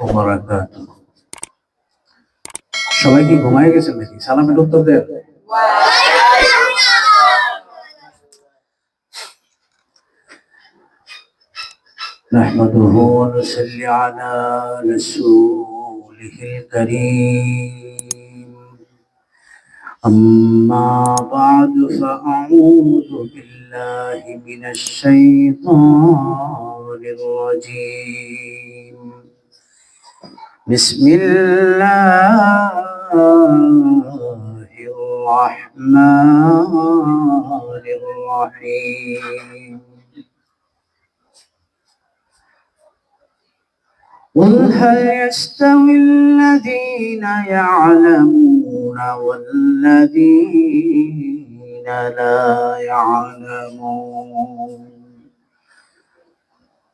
وبركاته সবাই কি ঘুমায় গেছেন নাকি সালামের উত্তর দেন نحمده ونصلي على رسوله الكريم أما بعد فأعوذ بالله من الشيطان الرجيم بسم الله الرحمن الرحيم. قل هل يستوي الذين يعلمون والذين لا يعلمون؟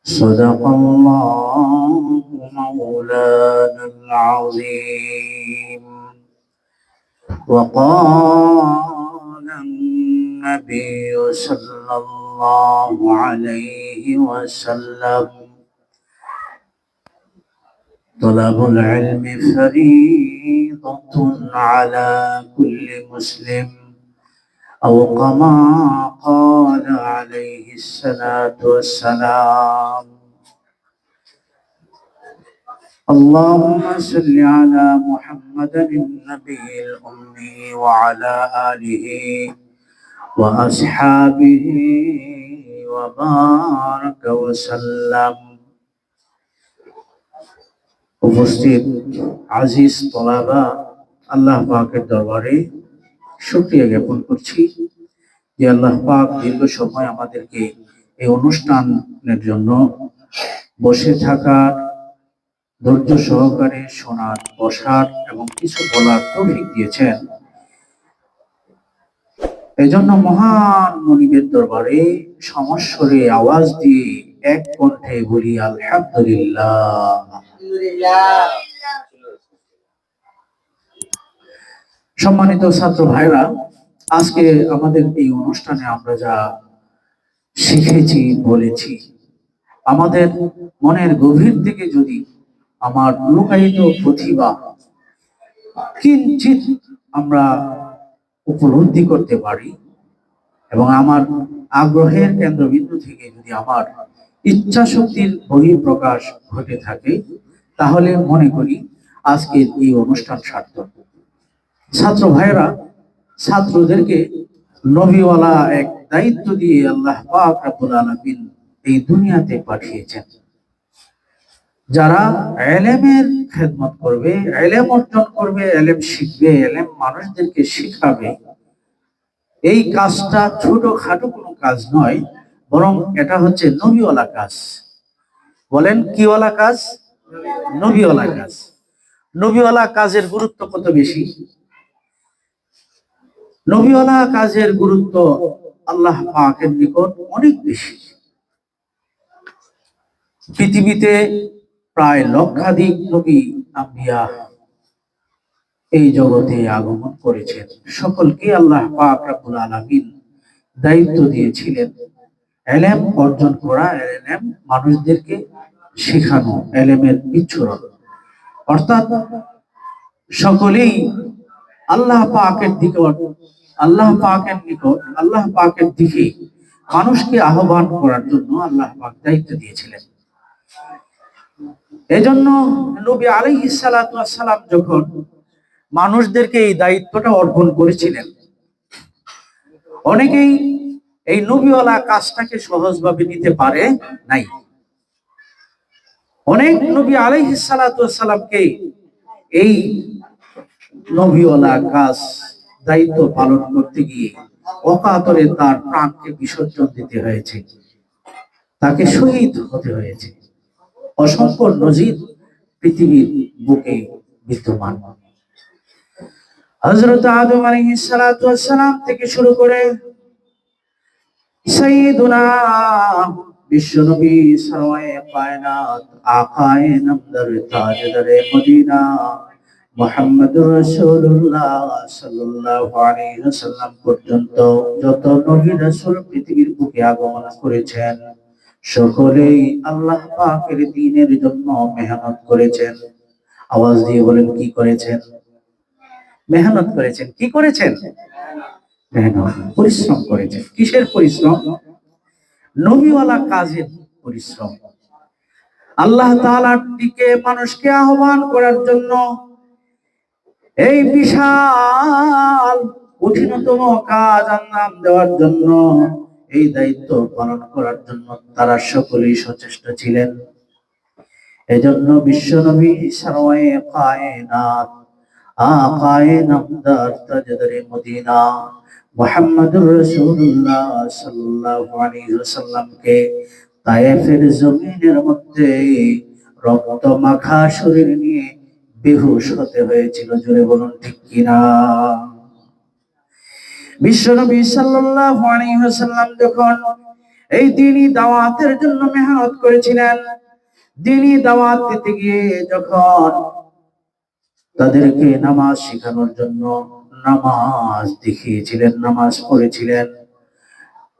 صدق الله مولانا العظيم. وقال النبي صلى الله عليه وسلم طلب العلم فريضة على كل مسلم. أو كما قال عليه الصلاة والسلام اللهم صل على محمد النبي الأمي وعلى آله وأصحابه وبارك وسلم উপস্থিত আজিজ তলাবা আল্লাহ পাকের দরবারে শুক্রিয়া জ্ঞাপন করছি যে আল্লাহ পাক দীর্ঘ সময় আমাদেরকে এই অনুষ্ঠানের জন্য বসে থাকার ধৈর্য সহকারে শোনার, বসার এবং কিছু বলার তৌফিক দিয়েছেন। এই জন্য মহান মনিবের দরবারে সমস্বরে আওয়াজ দিয়ে এক কণ্ঠে বলি আলহামদুলিল্লাহ। সম্মানিত ছাত্র ভাইরা আজকে আমাদের এই অনুষ্ঠানে আমরা যা শিখেছি, বলেছি, আমাদের মনের গভীর থেকে যদি আমার লুকায়িত প্রতিভা কিঞ্চিত আমরা উপলব্ধি করতে পারি এবং আমার আগ্রহের কেন্দ্রবিন্দু থেকে যদি আমার ইচ্ছা শক্তির বহিঃপ্রকাশ ঘটে থাকে, তাহলে মনে করি আজকের এই অনুষ্ঠান সার্থক। ছাত্র ভাইরা ছাত্রদেরকে নবীওয়ালা এক দায়িত্ব দিয়ে আল্লাহ পাক এই দুনিয়াতে পাঠিয়েছেন। যারা এলেমের খেদমত করবে, এলেম অর্জন করবে, এলেম শিখবে, এলেম মানুষদেরকে শিখাবে, এই কাজটা ছোটখাটো কোনো কাজ নয়, বরং এটা হচ্ছে নবীওয়ালা কাজ। বলেন, কিওয়ালা কাজ? নবীওয়ালা কাজ। নবীওয়ালা কাজের গুরুত্ব কত বেশি? নবীওয়ালা কাজের গুরুত্ব আল্লাহ পাকের নিকট অনেক বেশি। পৃথিবীতে প্রায় লক্ষাধিক নবী আম্বিয়া এই জগতে আগমন করেছেন। সকলকে আল্লাহ পাক রাব্বুল আলামিন দায়িত্ব দিয়েছিলেন এলেম অর্জন করা, এলেম মানুষদেরকে শেখানো, এলেমের বিচ্ছুরণ। অর্থাৎ সকলেই আল্লাহ পাকের দিকে আল্লাহ পাকের নিকট, আল্লাহ পাকের দিকে মানুষকে আহ্বান করার জন্য আল্লাহ পাক দায়িত্ব দিয়েছিলেন। এজন্য নবী সালাতু সালাম যখন মানুষদেরকে এই দায়িত্বটা অর্পণ করেছিলেন, অনেকেই এই নবীওয়ালা কাজটাকে সহজভাবে নিতে পারে নাই। অনেক নবী আলাইহিস সালাতু সালামকে এই নবীওয়ালা কাজ দায়িত্ব পালন করতে গিয়ে অকাতরে তার প্রাণকে বিসর্জন দিতে হয়েছে। তাকে শহীদ হতে হয়েছে। অসংখ্য নজির পৃথিবীর বুকে বিদ্যমান। হজরত আদম থেকে শুরু করে বিশ্বনবী তাজদারে মদিনা মুহাম্মদুর রাসূলুল্লাহ সাল্লাল্লাহু আলাইহি ওয়াসাল্লাম পর্যন্ত যত নবী রাসূল পৃথিবীর বুকে আগমন করেছেন, সকলেই আল্লাহ পাকের দিনের জন্য মেহনত করেছেন। আওয়াজ দিয়ে বলেন, কি করেছেন? মেহনত করেছেন। কি করেছেন? পরিশ্রম করেছেন। কিসের পরিশ্রম? নবীওয়ালা কাজের পরিশ্রম। আল্লাহ তাআলার দিকে মানুষকে আহ্বান করার জন্য এই বিশাল কঠিনতম কাজ আঞ্জাম দেওয়ার জন্য, এই দায়িত্ব পালন করার জন্য তারা সকলেই সচেষ্ট ছিলেন। এজন্য বিশ্বনবী জমিনের মধ্যে রক্ত মাখা শরীর নিয়ে বেহুশ হতে হয়েছিল বলুন, ঠিক কিনা? বিশ্বনবী যখন এই দিনই দাওয়াতের জন্য মেহনত করেছিলেন, দিনই দাওয়াত দিতে গিয়ে যখন তাদেরকে নামাজ শেখানোর জন্য নামাজ দেখিয়েছিলেন, নামাজ পড়েছিলেন,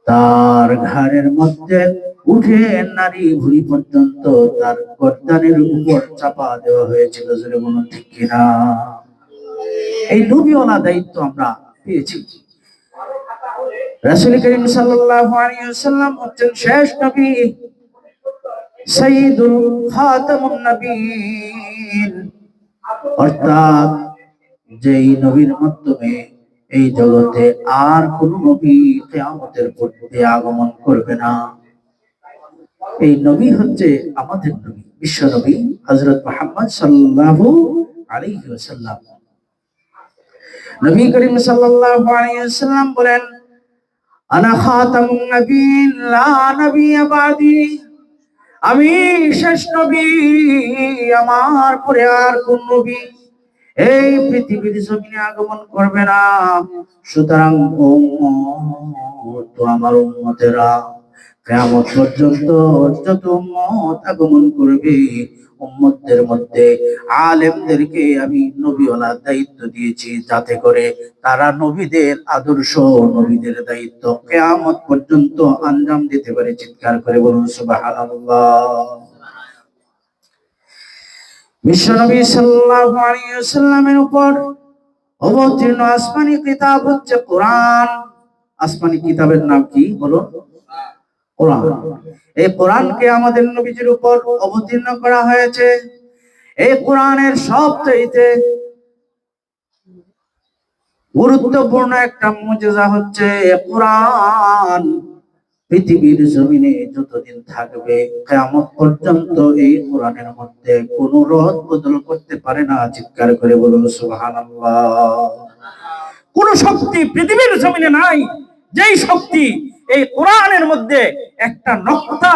তার ঘাড়ের মধ্যে উঠে নারী ভুড়ি পর্যন্ত তার গর্দানের উপর চাপা দেওয়া হয়েছিল, জোরে বলুন, ঠিক কিনা? এই নবীওয়ালা দায়িত্ব আমরা পেয়েছি। রাসূল করিম হচ্ছেন শেষ নবী, সাইয়্যিদুল খাতামুন নবীন অর্থাৎ যেই নবীর মাধ্যমে এই জগতে আর কোন নবী কিয়ামতের পূর্বে আগমন করবে না। এই নবী হচ্ছে আমাদের নবী, বিশ্ব নবী, হযরত মুহাম্মদ সাল্লাল্লাহু আলাইহি ওয়াসাল্লাম। নবী করিম আলাইহি বলেন আমি শেষ নবী, আমার পরে আর কোন নবী এই পৃথিবীর জমিনে আগমন করবে না। সুতরাং আমার উম্মতেরা। কিয়ামত পর্যন্ত যত উম্মত আগমন করবে। উম্মতদের মধ্যে আলেমদেরকে আমি নবীওয়ালা দায়িত্ব দিয়েছি যাতে করে তারা নবীদের আদর্শ, নবীদের দায়িত্ব কেয়ামত পর্যন্ত আঞ্জাম দিতে পারে। চিৎকার করে বলুন, সুবহানাল্লাহ। বিশ্বনবী সাল্লাল্লাহু উপর অবতীর্ণ আসমানি কিতাব হচ্ছে কোরআন। আসমানি কিতাবের নাম কি বলুন? কোরআন। এই কোরআনকে আমাদের নবীজির উপর অবতীর্ণ করা হয়েছে। এই কোরআনের সবচাইতে গুরুত্বপূর্ণ একটা মুজিজা হচ্ছে কোরআন। পৃথিবীর জমিনে যতদিন থাকবে কেমন পর্যন্ত এই কোরআনের মধ্যে কোন রদ বদল করতে পারে না। চিৎকার করে বলুন, সুবহানাল্লাহ। কোন শক্তি পৃথিবীর জমিনে নাই। যেই শক্তি এই কোরআনের মধ্যে একটা নকতা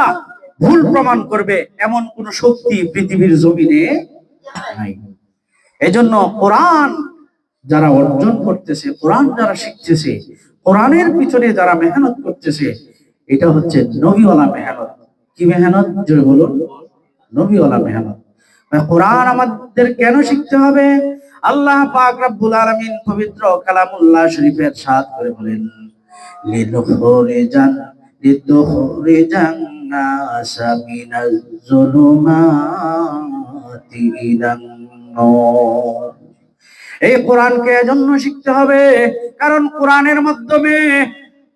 ভুল প্রমাণ করবে এমন কোন শক্তি পৃথিবীর জমিনে নাই। এজন্য কোরআন যারা অর্জন করতেছে, কোরআন যারা শিখতেছে, কোরআনের পিছনে যারা মেহনত করতেছে, এটা হচ্ছে নবীওয়ালা মেহনত। কি মেহনত? জোরে বলুন। নবীওয়ালা মেহনত। কোরআন আমাদের কেন শিখতে হবে? আল্লাহ পাক রব্বুল আলামিন পবিত্র কালামুল্লাহ শরীফের সাথ করে বলেন। নূর। এই কোরআনকে এজন্য শিখতে হবে, কারণ কোরআনের মাধ্যমে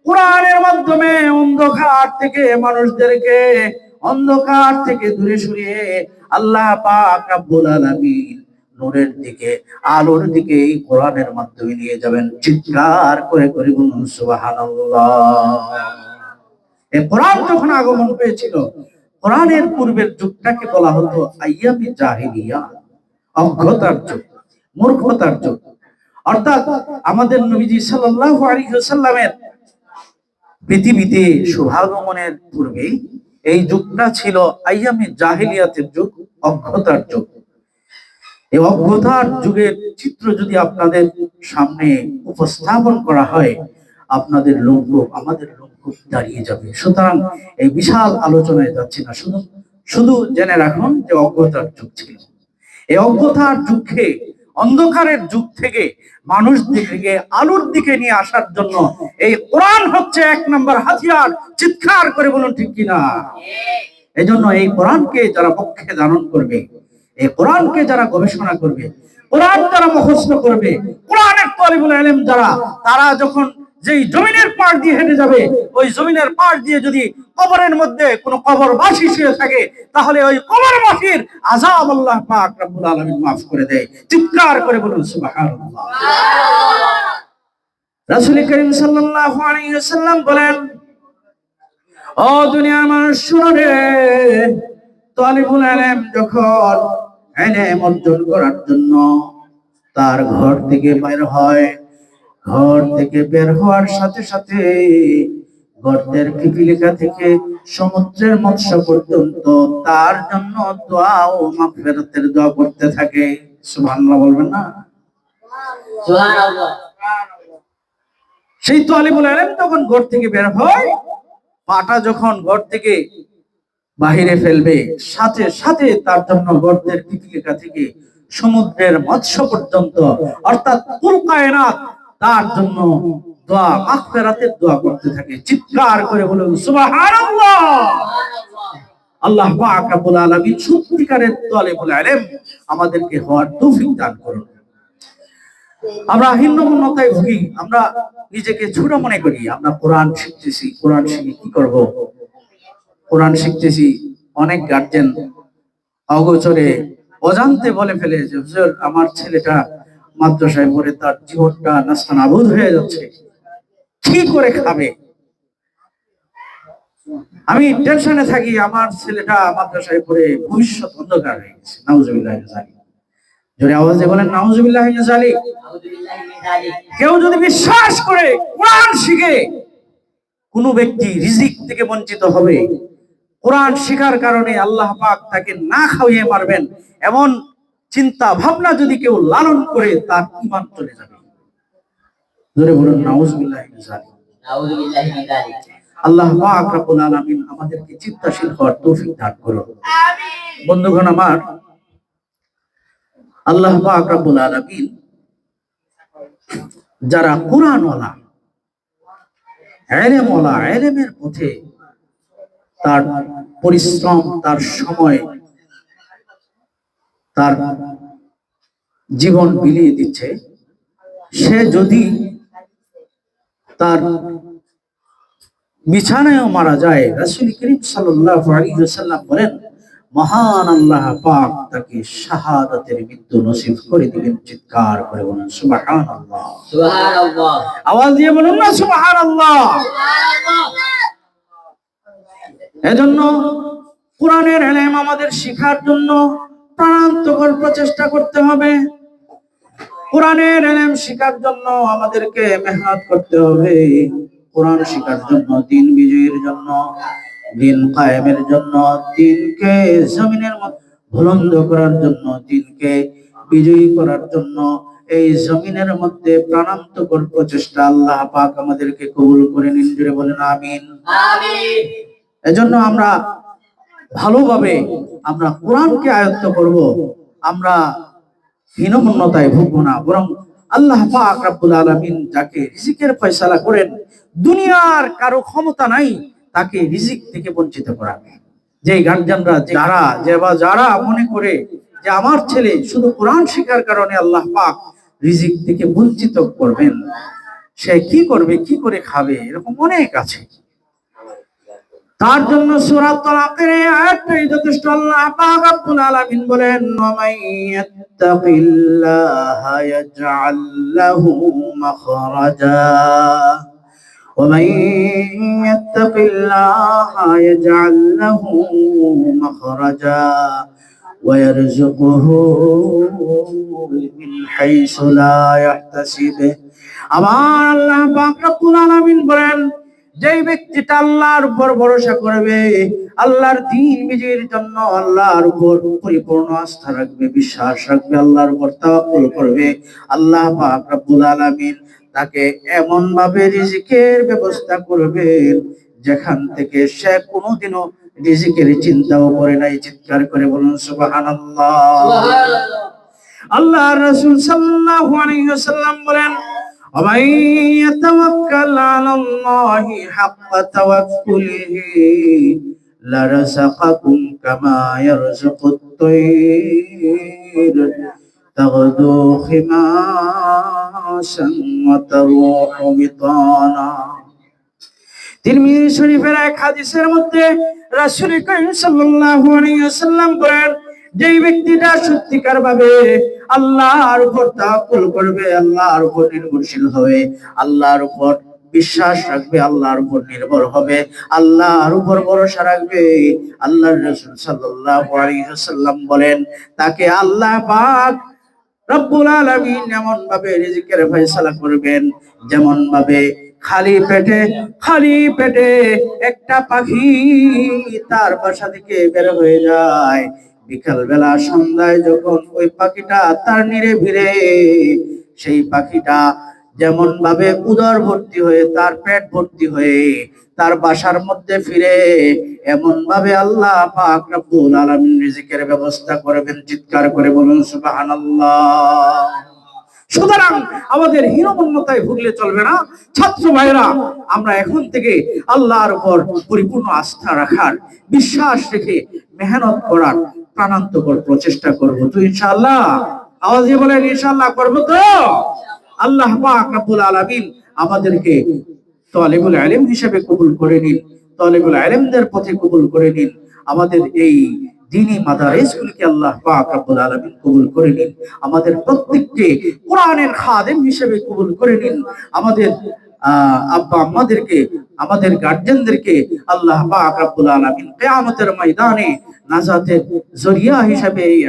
কোরআনের মাধ্যমে অন্ধকার থেকে মানুষদেরকে, অন্ধকার থেকে দূরে সরিয়ে আল্লাহ পাক রব্বুল আলামিন নূরের দিকে, আলোর দিকে এই কোরআনের মাধ্যমে নিয়ে যাবেন। চিৎকার করে করে বলুন কোরআন যখন আগমন পেয়েছিল কোরআনের পূর্বের যুগটাকে বলা হতো আইয়ামি জাহিলিয়া, অজ্ঞতার যুগ, মূর্খতার যুগ। অর্থাৎ আমাদের নবীজি সাল্লাল্লাহু আলাইহি ওয়াসাল্লামের পৃথিবীতে শুভাগমনের পূর্বে এই যুগটা ছিল আইয়ামি জাহিলিয়াতের যুগ, অজ্ঞতার যুগ। এই অজ্ঞতার যুগের চিত্র যদি আপনাদের সামনে উপস্থাপন করা হয় আপনাদের লক্ষ্য আমাদের লোক দাঁড়িয়ে যাবে? সুতরাং এই বিশাল আলোচনায় যাচ্ছি না। শুধু শুধু জেনে রাখুন যে অজ্ঞতার যুগ ছিল। এই অজ্ঞতার যুগে অন্ধকারের যুগ থেকে মানুষ দিকে আলোর দিকে নিয়ে আসার জন্য এই কোরআন হচ্ছে এক নম্বর হাতিয়ার। চিৎকার করে বলুন ঠিক কিনা? এই জন্য এই কোরআনকে যারা পক্ষে ধারণ করবে এই কোরআনকে যারা গবেষণা করবে, কোরআন যারা মুখস্থ করবে, কোরআনের তলিবুল আলেম যারা, তারা যখন যেই জমিনের পাড় দিয়ে হেঁটে যাবে, ওই জমিনের পাড় দিয়ে যদি কবরের মধ্যে কোনো কবরবাসী শুয়ে থাকে, তাহলে ওই কবরবাসীর আজাব আল্লাহ পাক রব্বুল আলামিন মাফ করে দেয়। চিৎকার করে বলুন, সুবহানাল্লাহ। রাসূল করিম সাল্লাল্লাহু আলাইহি ওয়াসাল্লাম বলেন, ও দুনিয়ার মানুষ, শুনো তালিবুল আলেম যখন এলেম অর্জন করার জন্য তার ঘর থেকে বের হয়। ঘর থেকে বের হওয়ার সাথে সাথে গর্তের পিপিলিকা থেকে সমুদ্রের মৎস্য পর্যন্ত তার জন্য দোয়া ও মাগফিরাতের দোয়া করতে থাকে। সুবহানাল্লাহ বলবেন না? সুবহানাল্লাহ। সেই তালিবুল আলেম তখন ঘর থেকে বের হয়। পাটা যখন ঘর থেকে বাহিরে ফেলবে। সাথে সাথে তার জন্য গর্তের পিপিলিকা থেকে সমুদ্রের মৎস্য পর্যন্ত, অর্থাৎ কায়নাত তার জন্য দোয়া করতে থাকে। আল্লাহ আমাদেরকে হওয়ার দান করুন। আমরা হিন্দমন্যতায় ভুগি, আমরা নিজেকে ছোট মনে করি, আমরা কোরআন শিখতেছি, কোরআন শিখে কি করব? কোরআন শিখতেছি, অনেক গার্জেন অগোচরে অজান্তে বলে ফেলে যে হুজুর, আমার ছেলেটা মাদ্রাসায় পড়ে তার জীবনটা নাস্তানাবুদ হয়ে যাচ্ছে, কি করে খাবে? আমি টেনশনে থাকি, আমার ছেলেটা মাদ্রাসায় পড়ে ভবিষ্যৎ অন্ধকার হয়ে গেছে, নাউজুবিল্লাহ জোরে আওয়াজে বলেন, নাউজুবিল্লাহ জালি কেউ যদি বিশ্বাস করে কোরআন শিখে, কোনো ব্যক্তি রিজিক থেকে বঞ্চিত হবে। কোরআন শিখার কারণে আল্লাহ পাক তাকে না খাওয়িয়ে মারবেন এমন চিন্তা ভাবনা যদি কেউ লালন করে তার ইমান চলে যাবে। বলুন আল্লাহ পাক রব্বুল আলামিন আমাদেরকে চিন্তাশীল হওয়ার তৌফিক দান করুন। বন্ধুগণ আমার আল্লাহ পাক রব্বুল আলামিন যারা কোরআনওয়ালা এলেমওয়ালা এলেমের পথে তার পরিশ্রম তার সময় তার জীবন বিলিয়ে দিচ্ছে। সে যদি তার বিছানায়ও মারা যায় রাসূল করিম ওয়াসাল্লাম বলেন মহান আল্লাহ পাক তাকে শাহাদাতের মৃত্যু নসিব করে দিবেন চিৎকার করে বলুন সুবহানাল্লাহ। আওয়াজ দিয়ে বলুন না সুবহানাল্লাহ। এজন্য কোরআনের এলেম আমাদের শিখার জন্য প্রাণান্তকর প্রচেষ্টা করতে হবে। কোরআনের এলেম শিখার জন্য আমাদেরকে মেহনত করতে হবে। কোরআন শিখার জন্য, দিন বিজয়ের জন্য, দিন কায়েমের জন্য, দিনকে জমিনের বুলন্দ করার জন্য, দিনকে বিজয়ী করার জন্য, এই জমিনের মধ্যে প্রাণান্তকর প্রচেষ্টা আল্লাহ পাক আমাদেরকে কবুল করে নিন জুড়ে বলেন, আমিন। আমিন। এজন্য আমরা ভালোভাবে আমরা কোরআনকে আয়ত্ত করব, আমরা হীনমন্যতায় ভুগবো না। বরং আল্লাহ যাকে রিজিকের ফয়সালা করেন, দুনিয়ার কারও ক্ষমতা নাই, তাকে রিজিক থেকে বঞ্চিত করা। যে গার্জিয়ানরা, যারা, যে বা যারা মনে করে যে আমার ছেলে শুধু কোরআন শেখার কারণে আল্লাহ পাক রিজিক থেকে বঞ্চিত করবেন, সে কি করবে, কি করে খাবে, এরকম অনেক আছে। তার জন্য সূরা তালাকের এই আয়াতটাই যথেষ্ট আল্লাহ পাক রব্বুল আলামিন বলেন ওয়ামাই ইয়াত্তাকিল্লাহা ইয়াজআল লাহু মাখরাজা ومن يتق الله يجعل له مخرجا ويرزقه من حيث لا يحتسب আমার আল্লাহ পাক রব্বুল আলামিন বলেন যেই ব্যক্তিটা আল্লাহর উপর ভরসা করবে আল্লাহর দিন বিজয়ের জন্য আল্লাহর উপর পরিপূর্ণ আস্থা রাখবে বিশ্বাস রাখবে আল্লাহর উপর তাওয়াক্কুল করবে। আল্লাহ পাক রব্বুল আলামিন তাকে এমন ভাবে রিজিকের ব্যবস্থা করবেন যেখান থেকে সে কোনোদিনও রিজিকের চিন্তাও করে নাই চিৎকার করে বলুন সুবহানাল্লাহ। সুবহানাল্লাহ। আল্লাহ রাসূল সাল্লাল্লাহু আলাইহি ওয়াসাল্লাম বলেন ومن يتوكل على الله حق توكله لرزقكم كما يرزق الطير تغدو خماسا وتروح بطانا তিরমিজি শরীফের এক হাদিসের মধ্যে রাসূল করিম সাল্লাল্লাহু আলাইহি ওয়াসাল্লাম বলেন যেই ব্যক্তিটা সত্যিকার ভাবে আল্লাহর উপর তাওয়াক্কুল করবে, আল্লাহর উপর নির্ভরশীল হবে, আল্লাহর উপর বিশ্বাস রাখবে, আল্লাহর উপর নির্ভর হবে, আল্লাহর উপর ভরসা রাখবে। আল্লাহর রাসূল সাল্লাল্লাহু আলাইহি ওয়াসাল্লাম বলেন, তাকে আল্লাহ পাক রব্বুল আলামিন এমন ভাবে রিজিকের ফয়সালা করবেন যেমন ভাবে খালি পেটে খালি পেটে একটা পাখি তার বাসা থেকে বের হয়ে যায়। বিকাল বেলা সন্ধ্যায় যখন ওই পাখিটা তার নিরে ভিড়ে, সেই পাখিটা যেমন ভাবে উদর ভর্তি হয়ে, তার পেট ভর্তি হয়ে, তার বাসার মধ্যে ফিরে এমন ভাবে আল্লাহ পাক ব্যবস্থা করবেন, চিৎকার করে বলুন, সুবহানাল্লাহ। সুতরাং আমাদের হীনমন্যতায় ভুগলে চলবে না। ছাত্র ভাইরা আমরা এখন থেকে আল্লাহর উপর পরিপূর্ণ আস্থা রাখার, বিশ্বাস রেখে মেহনত করার প্রাণান্তকর প্রচেষ্টা করব তো ইনশাআল্লাহ। আওয়াজ বলেন, ইনশাআল্লাহ করব তো? আল্লাহ পাক আলামিন আমাদেরকে তালিবুল ইলম হিসেবে কবুল করে নিন, তালিবুল ইলমদের পথে কবুল করে নিন। আমাদের এই দিনী মাদারিসগুলিকে আল্লাহ পাক রব্বুল আলামিন কবুল করে নিন। আমাদের প্রত্যেককে কোরআনের খাদেম হিসেবে কবুল করে নিন। আমাদের আব্বা আম্মাদেরকে আমাদের গার্জেনদেরকে আল্লাহ পাক রব্বুল আলামিন কিয়ামতের ময়দানে নাজাতের জরিয়া হিসেবে এই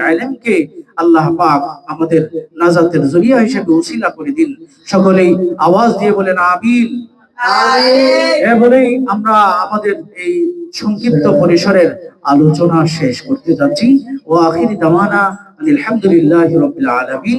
আল্লাহ পাক আমাদের নাজাতের জরিয়া হিসেবে উসিলা করে দিন। সকলেই আওয়াজ দিয়ে বলেন আমিন। আমরা আমাদের এই সংক্ষিপ্ত পরিসরের আলোচনা শেষ করতে যাচ্ছি। ও আখিরি দামানা আলহামদুলিল্লাহ রবিল আলামিন।